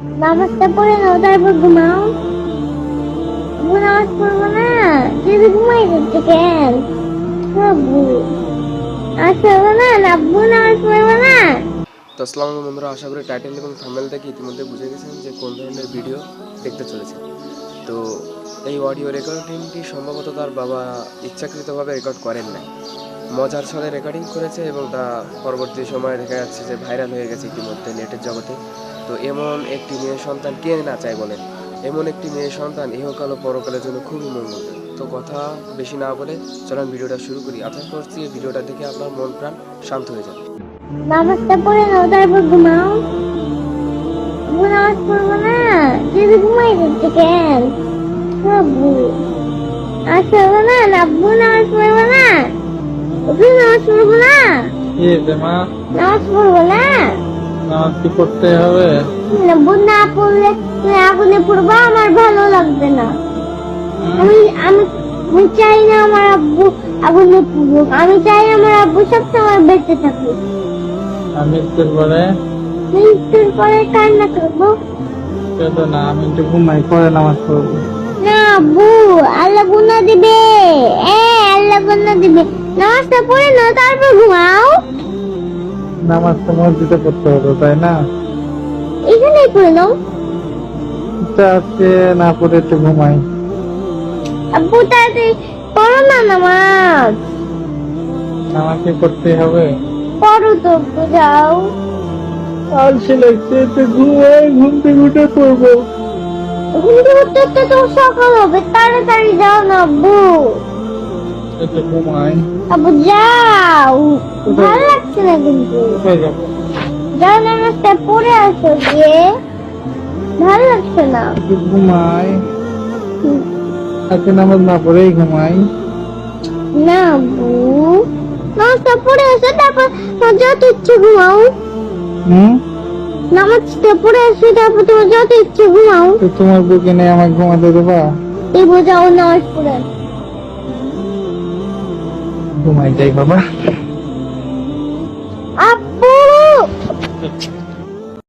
নামাজটা পড়ে নাও, তারপর ঘুমাও। নামাজ পড়ব না, যদি ঘুমাই যাচ্ছে কেন না নামাজ পড়ব না। তো আলাইকুম বন্ধুরা, আশা করি টাইটেল এবং থাম্বনেল থেকে ইতিমধ্যে বুঝে গেছেন যে কোন ধরনের ভিডিও দেখতে চলেছে। তো এই অডিও রেকর্ডিংটি সম্ভবত তার বাবা ইচ্ছাকৃতভাবে রেকর্ড করেন নাই। মজার ছলে রেকর্ডিং করেছে এবং তা পরবর্তী সময়ে দেখা যাচ্ছে যে ভাইরাল হয়ে গেছে ইতিমধ্যে নেটের জগতে। তো এমন একটি মেয়ে সন্তান কে না চায় বলেন? এমন একটি মেয়ে সন্তান ইহকাল ও পরকালের জন্য খুবই মঙ্গল। তো কথা বেশি না বলে চলুন ভিডিওটা শুরু করি। আশা করছি ভিডিওটা দেখে আপনার মন প্রাণ শান্ত হয়ে যাবে। নামাজটা পড়ে নাও, তারপর ঘুমাও। নামাজ পড়ব না, যদি ঘুমাই যাচ্ছে কেন পড়ব না নামাজ পড়ব আব্বু নামাজ পড়ব না? মা? নামাজ পড়ব না? নামাজ কি করতে হবে? না পড়লে তুমি আগুনে পড়ব আমার ভালো লাগবে না। আমি আমি আমি চাই না আমার আব্বু আগুনে পড়ুক। আমি চাই আমার আব্বু সবসময় বেঁচে থাকুক। মৃত্যুর পরে? মৃত্যুর পরে কান্না করব? না আমি একটু ঘুমাই পরে নামাজ পড়ব। না আব্বু আল্লাহ গুনা দিবে। এ দিবে। নামাজটা পড়ে নাও তারপর ঘুমাও। নামাজ তো মসজিদে পড়তে হতো তাই না? এখানেই পড়ে নাও। আজকে না পড়ে একটু ঘুমাই। আব্বু তাড়াতাড়ি পড়ো না নামাজ। নামাজ কি করতে হবে? পড়ো তো যাও। আলসে লাগছে একটু ঘুমাই ঘুম থেকে উঠে পড়ব। ঘুম থেকে উঠতে উঠতে তো সকাল হবে তাড়াতাড়ি যাও না আব্বু। একটু ঘুমাই আব্বু যাও ভালো লাগছে না কিন্তু যাও নামাজটা পড়ে আসো গিয়ে ভালো লাগছে না ঘুমাই আজকে নামাজ না পড়েই ঘুমাই না নামাজটা পড়ে আসো তারপর তোমার যত ইচ্ছে ঘুমাও হুম নামাজটা পড়ে আসো তারপর তোমার যত ইচ্ছে ঘুমাও তোমার বুকে নেই আমাকে ঘুমাতে দেবা দেখব যাও নামাজ পড়ে ঘুমাই যাই বাবা